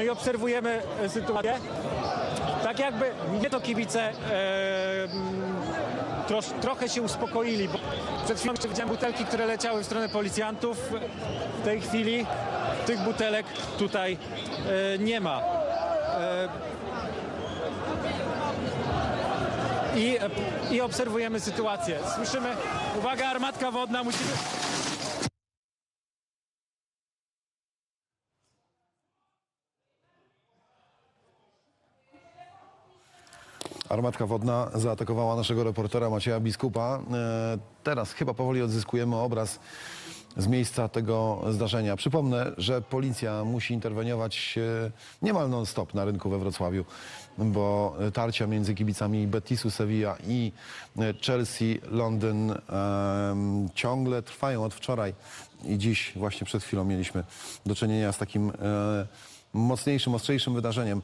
No i obserwujemy e, sytuację. Tak jakby nie to kibice e, trosz, trochę się uspokoili, bo przed chwilą widziałem butelki, które leciały w stronę policjantów. W tej chwili tych butelek tutaj e, nie ma. E, I, I obserwujemy sytuację. Słyszymy, uwaga, armatka wodna, musimy... Armatka wodna zaatakowała naszego reportera Macieja Biskupa. E, Teraz chyba powoli odzyskujemy obraz z miejsca tego zdarzenia. Przypomnę, że policja musi interweniować e, niemal non-stop na rynku we Wrocławiu, bo tarcia między kibicami Betisu Sevilla i e, Chelsea Londyn ciągle trwają od wczoraj i dziś właśnie przed chwilą mieliśmy do czynienia z takim mocniejszym, ostrzejszym wydarzeniem.